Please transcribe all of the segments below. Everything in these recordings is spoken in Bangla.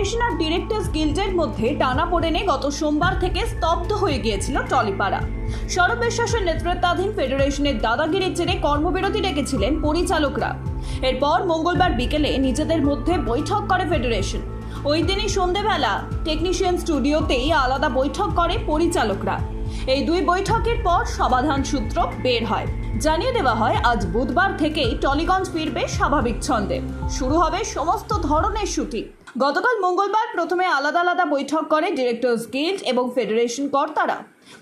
আর ডিরেক্টর্স গিল্ডের মধ্যে টানা পড়েনে গত সোমবার থেকে স্তব্ধ হয়ে গিয়েছিল টলিপাড়া। সৌরভ বিশ্বাসের নেতৃত্বাধীন ফেডারেশনের দাদাগিরির জেরে কর্মবিরতি ডেকেছিলেন পরিচালকরা। এরপর মঙ্গলবার বিকেলে নিজেদের মধ্যে বৈঠক করে ফেডারেশন ওই দিনই সন্ধেবেলা টেকনিশিয়ান স্টুডিওতেই আলাদা বৈঠক করে পরিচালকরা। এই দুই বৈঠকের পর সমাধান সূত্র বের হয়। জানিয়ে দেওয়া হয়, আজ বুধবার থেকেই টলিগঞ্জ ফিরবে স্বাভাবিক ছন্দে। শুরু হবে সমস্ত ধরনের শুটিং। গতকাল মঙ্গলবার প্রথমে আলাদা আলাদা বৈঠক করে ডিরেক্টর্স গিল্ড এবং ফেডারেশন কর্তারা।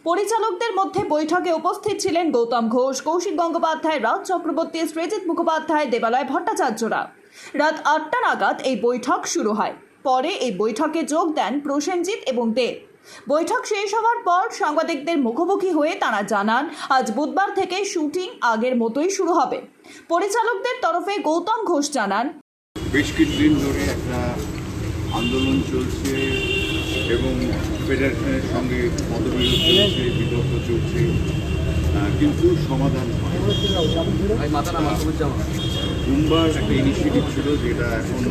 পরিচালকদের মধ্যে বৈঠকে উপস্থিত ছিলেন গৌতম ঘোষ, কৌশিক গঙ্গোপাধ্যায়, রাজ চক্রবর্তী সৃজিত মুখোপাধ্যায়, দেবালয় ভট্টাচার্যরা। রাত আটটা নাগাদ এই বৈঠক শুরু হয়। পরে এই বৈঠকে যোগ দেন প্রসেনজিৎ এবং দেব। বৈঠক শেষ হওয়ার পর সাংবাদিকদের মুখোমুখি হয়ে তারা জানান আজ বুধবার থেকে শুটিং আগের মতোই শুরু হবে। পরিচালকদের তরফে গৌতম ঘোষ জানান বেশ কিছুদিন ধরে একটা আন্দোলন চলছে এবং ফেডারেশনের সঙ্গে মতবিরোধ চলছে বিতর্ক চলছে কিন্তু সমাধান হয় একটা ইনিশিয়েটিভ ছিল যেটা এখন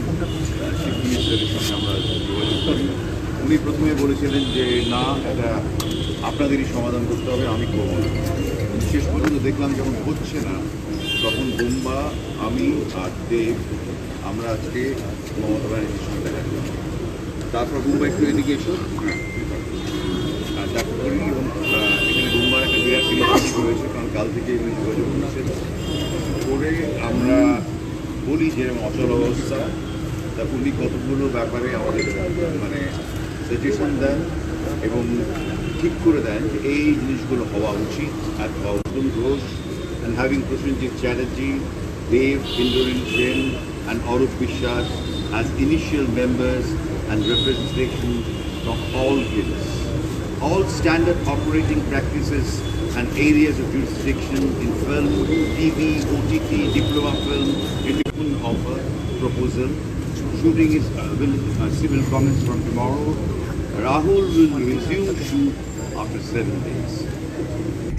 চিফ মিনিস্টারের সঙ্গে আমরা যোগাযোগ করি। উনি প্রথমে বলেছিলেন যে, না, এটা আপনাদেরই সমাধান করতে হবে, আমি করব না। শেষ পর্যন্ত দেখলাম যখন হচ্ছে না, তখন বোম্বা, আমি আর দেব, আমরা আজকে মমতা ব্যানার্জির সঙ্গে দেখা তারপর বোম্বা একটু এদিকে এসো। দেখা করি এখানে বোম্বার একটা বিরাট ইনিশিয়েটিভ রয়েছে, কারণ কাল থেকে এগুলো যোগাযোগ হচ্ছে। করে আমরা বলি যে, অচল অবস্থা। তা উনি কতগুলো ব্যাপারে আমাদের মানে সাজেশন দেন এবং ঠিক করে দেন যে এই জিনিসগুলো হওয়া উচিত আর Gautam Ghosh and having Prosenjit Chatterjee Dev Indraneil Sen and Arup Biswas as initial members and representation from all guilds. All standard operating practices and areas of jurisdiction in film, TV, OTT, diploma film, independent offer proposal. Shooting is uh, will uh, from tomorrow. Rahul will resume shoot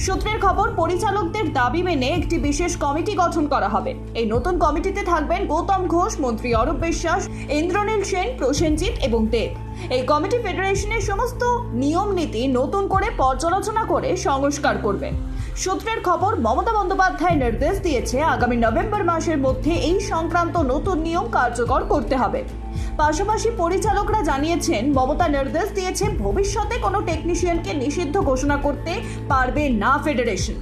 সূত্রের খবর, পরিচালকদের দাবি মেনে একটি বিশেষ কমিটি গঠন করা হবে। এই নতুন কমিটিতে থাকবেন গৌতম ঘোষ, মন্ত্রী অরূপ বিশ্বাস, ইন্দ্রনীল সেন, প্রসেনজিৎ এবং দেব। এই কমিটি ফেডারেশনের সমস্ত নিয়ম নীতি নতুন করে পর্যালোচনা করে সংস্কার করবে। সূত্রের খবর, মমতা বন্দ্যোপাধ্যায় নির্দেশ দিয়েছে, আগামী নভেম্বর মাসের মধ্যে এই সংক্রান্ত নতুন নিয়ম কার্যকর করতে হবে। পাশাপাশি পরিচালকরা জানিয়েছেন, মমতা নির্দেশ দিয়েছেন ভবিষ্যতে কোনো টেকনিশিয়ানকে নিষিদ্ধ ঘোষণা করতে পারবে না ফেডারেশন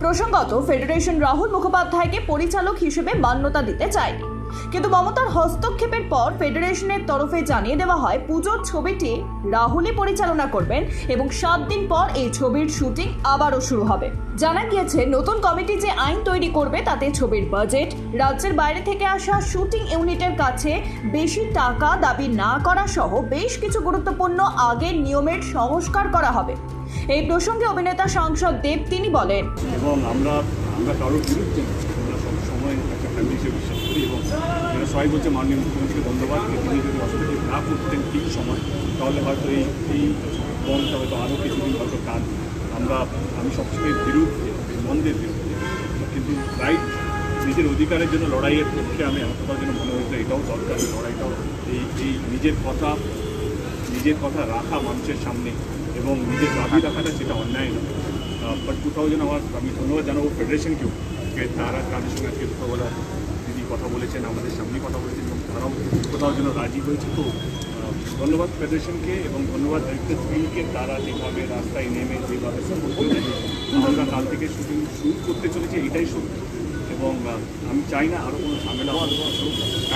প্রসঙ্গত ফেডারেশন রাহুল মুখোপাধ্যায়কে পরিচালক হিসেবে মান্যতা দিতে চায়নি। কিন্তু মমতার হস্তক্ষেপের পর ফেডারেশনের তরফে জানিয়ে দেওয়া হয়, পুজোর ছবিটি রাহুলই পরিচালনা করবেন এবং সাত দিন পর এই ছবির শুটিং আবারও শুরু হবে। জানা গিয়েছে, নতুন কমিটি যে আইন তৈরি করবে, তাতে ছবির বাজেট, রাজ্যের বাইরে থেকে আসা শুটিং ইউনিটের কাছে বেশি টাকা দাবি না করা সহ বেশ কিছু গুরুত্বপূর্ণ আগের নিয়মের সংস্কার করা হবে। এই প্রসঙ্গে অভিনেতা সাংসদ দেব তিনি বলেন, এবং আমরা আমরা কারোর বিরুদ্ধে না। আমরা সব সময় একটা ফ্যামিলি হিসেবে বিশ্বাস করি এবং যারা সবাই বলছে মাননীয় মুখ্যমন্ত্রীকে ধন্যবাদ। তিনি যদি হস্তক্ষেপ না করতেন ঠিক সময়, তাহলে হয়তো এই এই বনটা হয়তো আরও কিছুদিন হয়তো কাজ আমরা, আমি সবসময় বিরুদ্ধে বন্ধের বিরুদ্ধে। কিন্তু রাইট, নিজের অধিকারের জন্য লড়াইয়ের পক্ষে আমি এতটার জন্য মনে হয়েছে, এটাও দরকার লড়াইটাও এই এই নিজের কথা নিজের কথা রাখা মানুষের সামনে এবং নিজের দাবি রাখাটা সেটা অন্যায় নয়। বাট কোথাও যেন আমার, আমি ধন্যবাদ জানাব ফেডারেশনকেও যে তারা তাদের সঙ্গে আজকে কথা বলা দিদি কথা বলেছেন, আমাদের সামনে কথা বলেছেন এবং তারাও কোথাও যেন রাজি হয়েছে। তো ধন্যবাদ ফেডারেশনকে এবং ধন্যবাদ ডিরেক্টর স্কিলকে তারা যেভাবে রাস্তায় নেমে যেভাবে আমরা কাল থেকে শুটিং শুট করতে চলেছি, এটাই শুরু এবং আমি চাই না আরও কোনো ঝামেলা।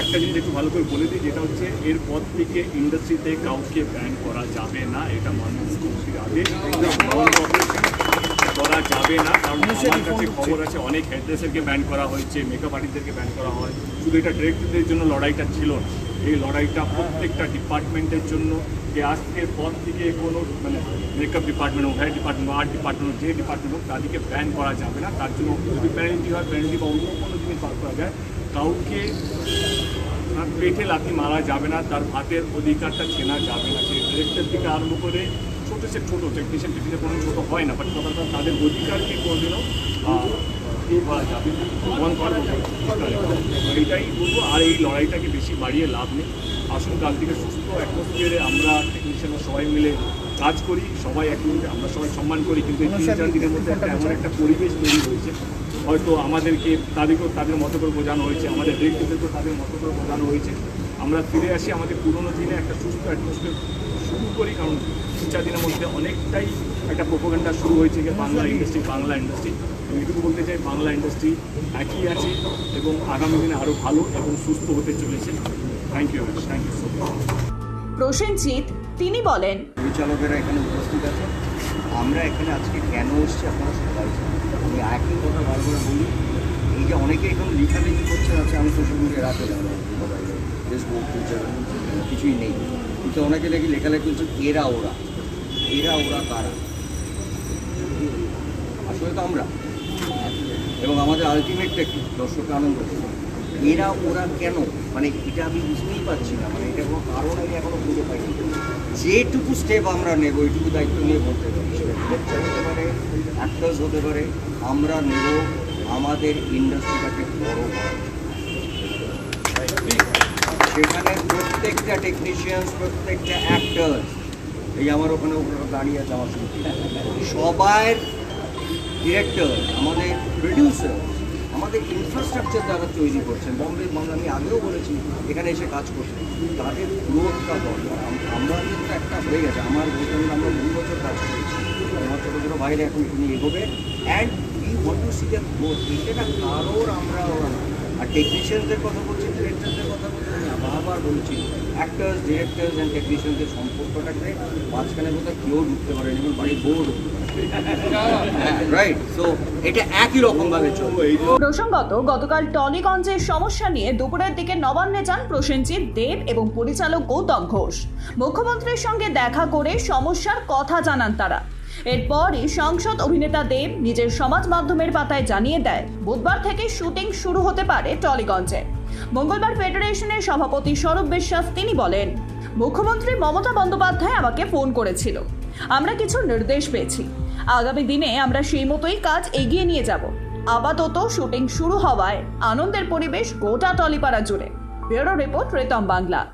একটা জিনিস একটু ভালো করে বলে দিই, যেটা হচ্ছে এরপর থেকে ইন্ডাস্ট্রিতে কাউকে ব্যান করা যাবে না, এটা মানুষ মুখ্যমন্ত্রীর আদেশ করা যাবে না কারণ আমার কাছে খবর আছে অনেক হেডড্রেসারকে ব্যান করা হয়েছে মেকআপ আর্টিস্টদেরকে ব্যান করা হয়। শুধু এটা ডিরেক্টরদের জন্য লড়াইটা ছিল না। এই লড়াইটা প্রত্যেকটা ডিপার্টমেন্টের জন্য যে আজকের পর থেকে কোনো মানে মেকআপ ডিপার্টমেন্ট হোক হেয়ার ডিপার্টমেন্ট হোক আর্ট ডিপার্টমেন্ট যে ডিপার্টমেন্ট হোক তাদেরকে ব্যান করা যাবে না। তার জন্য যদি প্যারেন্টি হয় প্যারেন্টি বা অন্য কোনো জিনিস বার করা যায় কাউকে পেটে লাথি মারা যাবে না তার ভাতের অধিকারটা চেনা যাবে না। সে ডিরেক্টর থেকে আরম্ভ করে ছোটো সে ছোটো টেকনিশিয়ান টেকনিশিয়ান কোনো ছোটো হয় না বাট হচ্ছে তাদের অধিকারকে কোনোদিনও এ করা যাবে না করা এইটাই বলব আর এই লড়াইটাকে বেশি বাড়িয়ে লাভ নেই। আসুন কাল থেকে সুস্থ অ্যাটমসফিয়ারে আমরা টেকনিশিয়ানরা সবাই মিলে কাজ করি সবাই একমুখে আমরা সবাই সম্মান করি কিন্তু এই তিন চার দিনের মধ্যে একটা এমন একটা পরিবেশ তৈরি হয়েছে। হয়তো আমাদেরকে তাদেরকেও তাদের মতো করে বোঝানো হয়েছে আমাদের ডিরেক্টরদেরকেও তাদের মতো করে বোঝানো হয়েছে। আমরা ফিরে আসি আমাদের পুরোনো দিনে একটা সুস্থ অ্যাটমসফিয়ার শুরু করি কারণ তিন চার দিনের মধ্যে অনেকটাই একটা প্রোপাগান্ডা শুরু হয়েছে যে বাংলা ইন্ডাস্ট্রি বাংলা ইন্ডাস্ট্রি আমি এটুকু বলতে চাই বাংলা ইন্ডাস্ট্রি একই আছে এবং আগামী দিনে আরও ভালো এবং সুস্থ হতে চলেছে। Thank you thank you so much Prosenjit তিনি বলেন পরিচালকেরা এখানে উপস্থিত আছে আমরা এখানে আজকে কেন এসেছি আপনারা সবাই আমি একই কথা বারবার বলি এই যে অনেকে এখানে লেখালেখি করছেন আছে আমি সোশ্যাল মিডিয়া রাখে মোবাইলে ফেসবুক টুইটার কিছুই নেই। কিন্তু অনেকে দেখি লেখালেখি করছে এরা ওরা। এরা ওরা কারা? আসলে তো আমরা। এবং আমাদের আলটিমেটটা কি? দর্শককে আনন্দ এরা ওরা কেন? মানে এটা আমি বুঝতেই পারছি না। মানে এটা কোনো কারণ আমি এখনও খুঁজে পাইনি। যেটুকু স্টেপ আমরা নেব ওইটুকু দায়িত্ব নিয়ে বলতে পারি। সেটা হতে পারে? অ্যাক্টার্স হতে পারে। আমরা নেব আমাদের ইন্ডাস্ট্রিটাকে বড় করা সেখানে প্রত্যেকটা টেকনিশিয়ানস প্রত্যেকটা অ্যাক্টার্স এই আমার ওখানে দাঁড়িয়ে আছে আমার সবার ডিরেক্টর আমাদের প্রডিউসার আমাদের ইনফ্রাস্ট্রাকচার যারা তৈরি করছেন। বম্বে বাংলা আমি আগেও বলেছি, এখানে এসে কাজ করতে তাদের গ্রোথটা দরকার। আমরা কিন্তু একটা হয়ে গেছে। আমার বলতেন আমরা দু বছর কাজ করেছি। আমার ছোটো ছোটো বাইরে এখন তিনি এগোবে। And we want to see the growth এটা কারোর আমরা। আর টেকনিশিয়ানদের কথা বলছি ডিরেক্টরদের কথা বলছি আমি বারবার বলছি অ্যাক্টার্স ডিরেক্টর্স অ্যান্ড টেকনিশিয়ানদের সম্পর্কটাকে মাঝখানে বোধহয় কেউ ঢুকতে পারে এবং রকমভাবে চলবে প্রসঙ্গত গতকাল টলিগঞ্জের সমস্যা নিয়ে দুপুরের দিকে নবান্নে যান প্রসেনজিৎ দেব এবং পরিচালক গৌতম ঘোষ। মুখ্যমন্ত্রীর সঙ্গে দেখা করে সমস্যার কথা জানান তারা। এরপরই সংসদ অভিনেতা দেব নিজের সমাজ মাধ্যমের পাতায় জানিয়ে দেয়, বুধবার থেকে শুটিং শুরু হতে পারে টলিগঞ্জে। মঙ্গলবার ফেডারেশনের সভাপতি স্বরূপ বিশ্বাস তিনি বলেন, মুখ্যমন্ত্রী মমতা বন্দ্যোপাধ্যায় আমাকে ফোন করেছিল। আমরা কিছু নির্দেশ পেয়েছি। আগামী দিনে আমরা সেই মতোই কাজ এগিয়ে নিয়ে যাব। আপাতত শুটিং শুরু হওয়ায় আনন্দের পরিবেশ গোটা টলিপাড়া জুড়ে। ব্যুরো রিপোর্ট রেতম বাংলা।